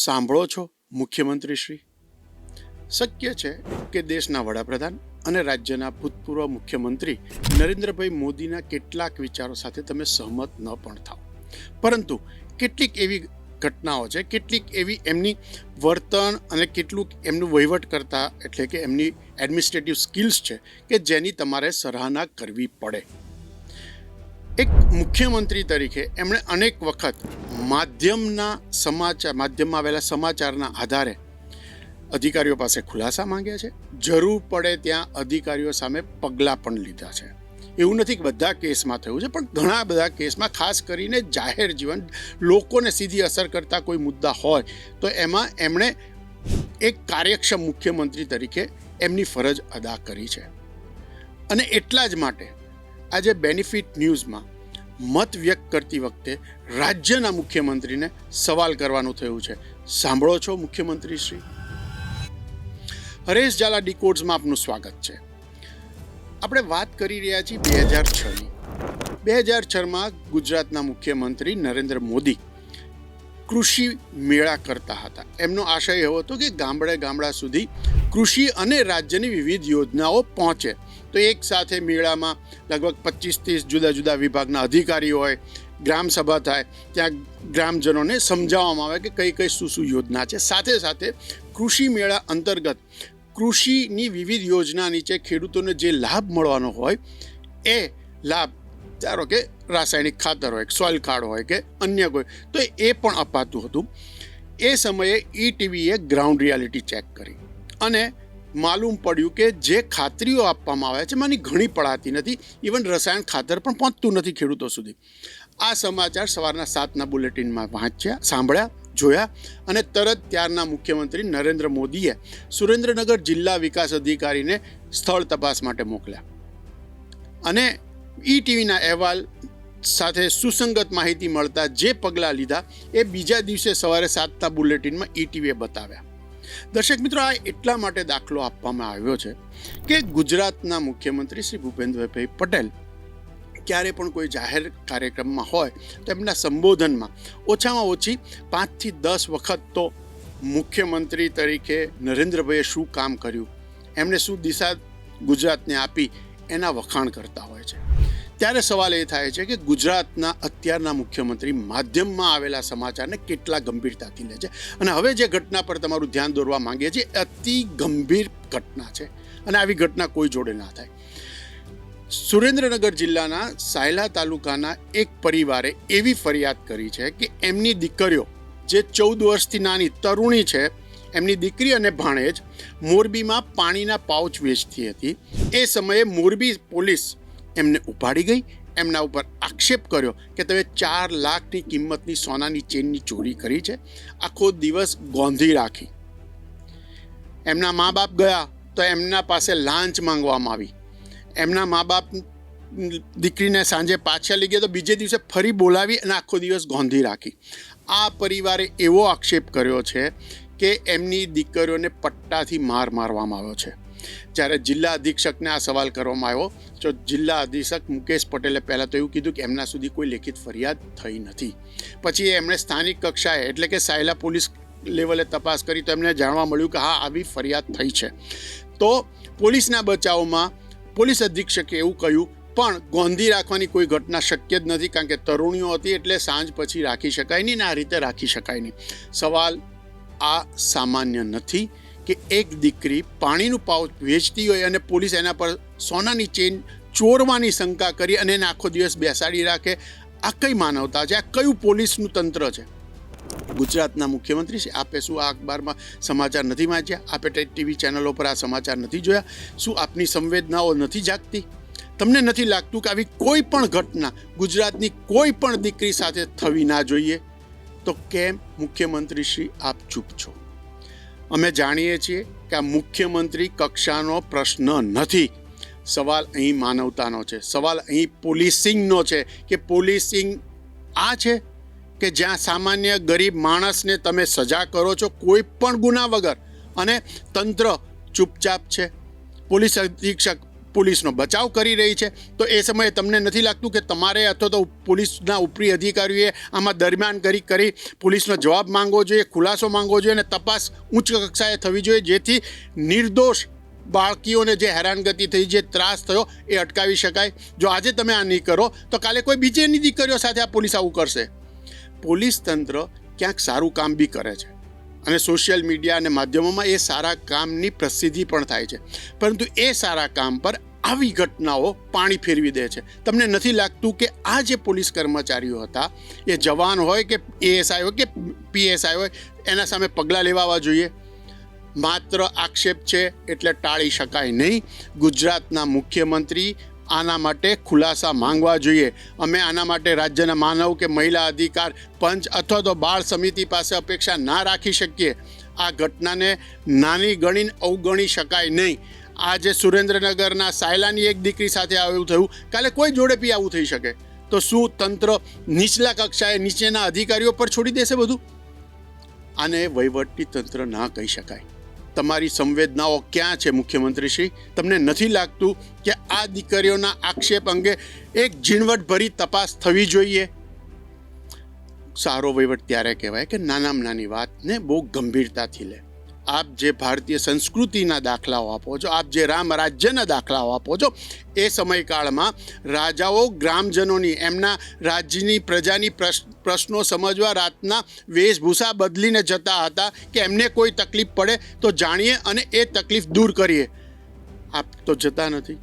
સાંભળો છો મુખ્યમંત્રી શ્રી શક્ય છે કે દેશના વડાપ્રધાન અને રાજ્યના ભૂતપૂર્વ મુખ્યમંત્રી નરેન્દ્રભાઈ મોદીના કેટલાક વિચારો સાથે તમે સહમત ન પણ થાઓ. પરંતુ કેટલીક એવી ઘટનાઓ છે, કેટલીક એવી એમની વર્તન અને કેટલુંક એમનું વહીવટ કરતા, એટલે કે એમની એડમિનિસ્ટ્રેટિવ સ્કિલ્સ છે, કે જેની તમારે સરાહના કરવી પડે. એક મુખ્યમંત્રી તરીકે એમણે અનેક વખત માધ્યમના સમાચાર, માધ્યમમાં આવેલા સમાચારના આધારે અધિકારીઓ પાસે ખુલાસા માંગ્યા છે. જરૂર પડે ત્યાં અધિકારીઓ સામે પગલાં પણ લીધા છે. એવું નથી કે બધા કેસમાં થયું છે, પણ ઘણા બધા કેસમાં, ખાસ કરીને જાહેર જીવન, લોકોને સીધી અસર કરતા કોઈ મુદ્દા હોય, તો એમાં એમણે એક કાર્યક્ષમ મુખ્યમંત્રી તરીકે એમની ફરજ અદા કરી છે. અને એટલા જ માટે આજે બેનિફિટ ન્યૂઝમાં મત વ્યક્ત કરતી વખતે રાજ્યના મુખ્યમંત્રીને સવાલ કરવાનું થયું છે. સાંભળો છો મુખ્યમંત્રી શ્રી હરેશ ઝાલા ડીકોડ્સમાં આપનું સ્વાગત છે. આપણે વાત કરી રહ્યા છીએ બે હજાર છની. બે હજાર છમાં ગુજરાતના મુખ્યમંત્રી નરેન્દ્ર મોદી કૃષિ મેળા કરતા હતા. એમનો આશય એવો હતો કે ગામડે ગામડા સુધી કૃષિ અને રાજ્યની વિવિધ યોજનાઓ પહોંચે. તો એક સાથે મેળામાં લગભગ પચીસ ત્રીસ જુદા જુદા વિભાગના અધિકારીઓ હોય, ગ્રામ સભા થાય, ત્યાં ગ્રામજનોને સમજાવવામાં આવે કે કઈ કઈ શું શું યોજના છે. સાથે સાથે કૃષિ મેળા અંતર્ગત કૃષિની વિવિધ યોજના નીચે ખેડૂતોને જે લાભ મળવાનો હોય, એ લાભ ધારો કે રાસાયણિક ખાતર હોય, સોઇલ કાર્ડ હોય કે અન્ય કોઈ, તો એ પણ અપાતું હતું. એ સમયે ઈ ટીવીએ ગ્રાઉન્ડ રિયાલિટી ચેક કરી અને માલુમ પડ્યું કે જે ખાતરીઓ આપવામાં આવે છે એમાંની ઘણી પડાતી નથી. ઇવન રસાયણ ખાતર પણ પહોંચતું નથી ખેડૂતો સુધી. આ સમાચાર સવારના સાતના બુલેટિનમાં વાંચ્યા, સાંભળ્યા, જોયા અને તરત ત્યારના મુખ્યમંત્રી નરેન્દ્ર મોદીએ સુરેન્દ્રનગર જિલ્લા વિકાસ અધિકારીને સ્થળ તપાસ માટે મોકલ્યા. અને ઈ ટીવીના અહેવાલ સાથે સુસંગત માહિતી મળતા જે પગલાં લીધા, એ બીજા દિવસે સવારે સાતના બુલેટિનમાં ઈ ટીવીએ બતાવ્યા. દર્શક મિત્રો, આ એટલા માટે દાખલો આપવામાં આવ્યો છે કે ગુજરાતના મુખ્યમંત્રી શ્રી ભૂપેન્દ્રભાઈ પટેલ ક્યારે પણ કોઈ જાહેર કાર્યક્રમમાં હોય તો એમના સંબોધનમાં ઓછામાં ઓછી પાંચથી દસ વખત તો મુખ્યમંત્રી તરીકે નરેન્દ્રભાઈએ શું કામ કર્યું એમણે શું દિશા ગુજરાતને આપી એના વખાણ કરતા હોય છે. ત્યારે સવાલ એ થાય છે કે ગુજરાતના અત્યારના મુખ્યમંત્રી માધ્યમમાં આવેલા સમાચારને કેટલા ગંભીરતાથી લે છે? અને હવે જે ઘટના પર તમારું ધ્યાન દોરવા માંગીએ છીએ અતિ ગંભીર ઘટના છે અને આવી ઘટના કોઈ જોડે ના થાય. સુરેન્દ્રનગર જિલ્લાના સાયલા તાલુકાના એક પરિવારે એવી ફરિયાદ કરી છે કે એમની દીકરીઓ, જે ચૌદ વર્ષથી નાની તરુણી છે, એમની દીકરી અને ભાણેજ મોરબીમાં પાણીના પાઉચ વેચતી હતી. એ સમયે મોરબી પોલીસ એમને ઉપાડી ગઈ, એમના ઉપર આક્ષેપ કર્યો કે તમે ચાર લાખની કિંમતની સોનાની ચેનની ચોરી કરી છે, આખો દિવસ ગોંધી રાખી. એમના મા બાપ ગયા તો એમના પાસે લાંચ માંગવામાં આવી. એમના મા બાપ દીકરીને સાંજે પાછા લઈ ગયા તો બીજે દિવસે ફરી બોલાવી અને આખો દિવસ ગોંધી રાખી. આ પરિવારે એવો આક્ષેપ કર્યો છે કે એમની દીકરીઓને પટ્ટાથી માર મારવામાં આવ્યો છે. જ્યારે જિલ્લા અધિક્ષકને આ સવાલ કરવામાં આવ્યો, તો જિલ્લા અધિક્ષક મુકેશ પટેલે પહેલાં તો એવું કીધું કે એમના સુધી કોઈ લેખિત ફરિયાદ થઈ નથી. પછી એમણે સ્થાનિક કક્ષાએ, એટલે કે સાયલા પોલીસ લેવલે તપાસ કરી, તો એમને જાણવા મળ્યું કે હા, આવી ફરિયાદ થઈ છે. તો પોલીસના બચાવમાં પોલીસ અધિક્ષકે એવું કહ્યું, પણ ગોંધી રાખવાની કોઈ ઘટના શક્ય જ નથી, કારણ કે તરુણીઓ હતી એટલે સાંજ પછી રાખી શકાય નહીં ને આ રીતે રાખી શકાય નહીં. સવાલ આ સામાન્ય નથી. કે એક દીકરી પાણીનું પાઉચ વેચતી હોય અને પોલીસ એના પર સોનાની ચેન ચોરવાની શંકા કરી અને એને આખો દિવસ બેસાડી રાખે, આ કઈ માનવતા છે? આ કયું પોલીસનું તંત્ર છે? ગુજરાતના મુખ્યમંત્રી છે આપે શું આ અખબારમાં સમાચાર નથી વાંચ્યા? આપે ટીવી ચેનલો પર આ સમાચાર નથી જોયા? શું આપની સંવેદનાઓ નથી જાગતી? તમને નથી લાગતું કે આવી કોઈ પણ ઘટના ગુજરાતની કોઈ પણ દીકરી સાથે થવી ના જોઈએ? તો કેમ મુખ્યમંત્રી શ્રી આપ ચૂપ છો? અમે જાણીએ છીએ કે આ મુખ્યમંત્રી કક્ષાનો પ્રશ્ન નથી. સવાલ અહીં માનવતાનો છે. સવાલ અહીં પોલીસિંગનો છે કે પોલીસિંગ આ છે કે જ્યાં સામાન્ય ગરીબ માણસને તમે સજા કરો છો કોઈ પણ ગુના વગર. અને તંત્ર ચૂપચાપ છે. પોલીસ અધિક્ષક પોલીસનો બચાવ કરી રહી છે. તો એ સમયે તમને નથી લાગતું કે તમારે અથવા તો પોલીસના ઉપરી અધિકારીઓએ આમાં દરમિયાન કરી કરી પોલીસનો જવાબ માંગવો જોઈએ, ખુલાસો માંગવો જોઈએ અને તપાસ ઉચ્ચ કક્ષાએ થવી જોઈએ, જેથી નિર્દોષ બાળકીઓને જે હેરાનગતિ થઈ, જે ત્રાસ થયો એ અટકાવી શકાય. જો આજે તમે આ નહીં કરો, તો કાલે કોઈ બીજેની દીકરીઓ સાથે આ પોલીસ આવું કરશે. પોલીસ તંત્ર ક્યાંક સારું કામ બી કરે છે. અને સોશિયલ મીડિયા અને માધ્યમોમાં એ સારા કામની પ્રસિદ્ધિ પણ થાય છે. પરંતુ એ સારા કામ પર આવી ઘટનાઓ પાણી ફેરવી દે છે. તમને નથી લાગતું કે આ જે પોલીસ કર્મચારીઓ હતા, એ જવાન હોય કે એએસઆઈ હોય કે પીએસઆઈ હોય, એના સામે પગલાં લેવાવા જોઈએ? માત્ર આક્ષેપ છે એટલે ટાળી શકાય નહીં. ગુજરાતના મુખ્યમંત્રી આના માટે ખુલાસા માંગવા જોઈએ. અમે આના માટે રાજ્યના માનવ કે મહિલા અધિકાર પંચ અથવા તો બાળ સમિતિ પાસે અપેક્ષા ના રાખી શકીએ. આ ઘટનાને નાની ગણીને અવગણી શકાય નહીં. આજે સુરેન્દ્રનગરના સાયલાની એક દીકરી સાથે આવું થયું. કાલે કોઈ જોડે બી આવું થઈ શકે. તો શું તંત્ર નીચલા કક્ષાએ નીચેના અધિકારીઓ પર છોડી દેશે બધું? આને વહીવટી તંત્ર ના કહી શકાય. તમારી સંવેદનાઓ ક્યાં છે, મુખ્યમંત્રીશ્રી? તમને નથી લાગતું કે આ દીકરીઓના આક્ષેપ અંગે એક ઝીણવટભરી તપાસ થવી જોઈએ? સારો વહીવટ ત્યારે કહેવાય કે નાનામાં નાની વાતને બહુ ગંભીરતાથી લે. આપ જે ભારતીય સંસ્કૃતિના દાખલાઓ આપો છો, આપ જે રામ રાજ્યના દાખલાઓ આપો છો, એ સમયકાળમાં રાજાઓ, ગ્રામજનોની એમના રાજ્યની પ્રજાની પ્રશ- પ્રશ્નો સમજવા, રાતના વેશભૂષા બદલીને જતા હતા કે એમને કોઈ તકલીફ પડે તો જાણીએ અને એ તકલીફ દૂર કરીએ. આપ તો જતા નથી.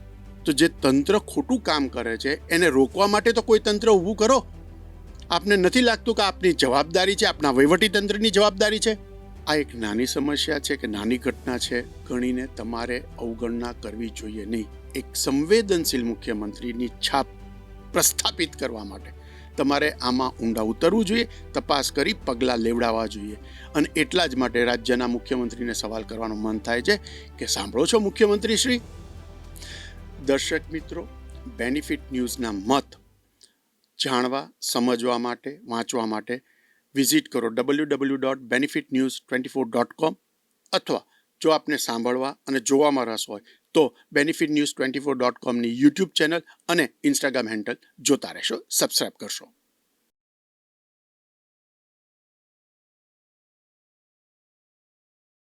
તો જે તંત્ર ખોટું કામ કરે છે, એને રોકવા માટે તો કોઈ તંત્ર ઊભું કરો. આપને નથી લાગતું કે આપની જવાબદારી છે, આપના વહીવટી તંત્રની જવાબદારી છે? આ એક નાની સમસ્યા છે કે નાની ઘટના છે. ગણીને તમારે અવગણના કરવી જોઈએ નહીં. એક સંવેદનશીલ મુખ્યમંત્રીની છાપ પ્રસ્થાપિત કરવા માટે. તમારે આમાં ઊંડા ઉતરવું જોઈએ, તપાસ કરી, પગલાં લેવડાવવા જોઈએ. અને એટલા જ માટે રાજ્યના મુખ્યમંત્રીને સવાલ કરવાનું મન થાય છે કે સાંભળો છો મુખ્યમંત્રી શ્રી દર્શક મિત્રો બેનિફિટ ન્યૂઝના મત જાણવા, સમજવા માટે, વાંચવા માટે વિઝિટ કરો W W dot benefit news twenty four dot com અથવા જો આપને સાંભળવા અને જોવામાં રસ હોય, તો benefit news twenty four dot કોમની YouTube channel અને ઇન્સ્ટાગ્રામ હેન્ડલ જોતા રહેશો સબસ્ક્રાઇબ કરશો.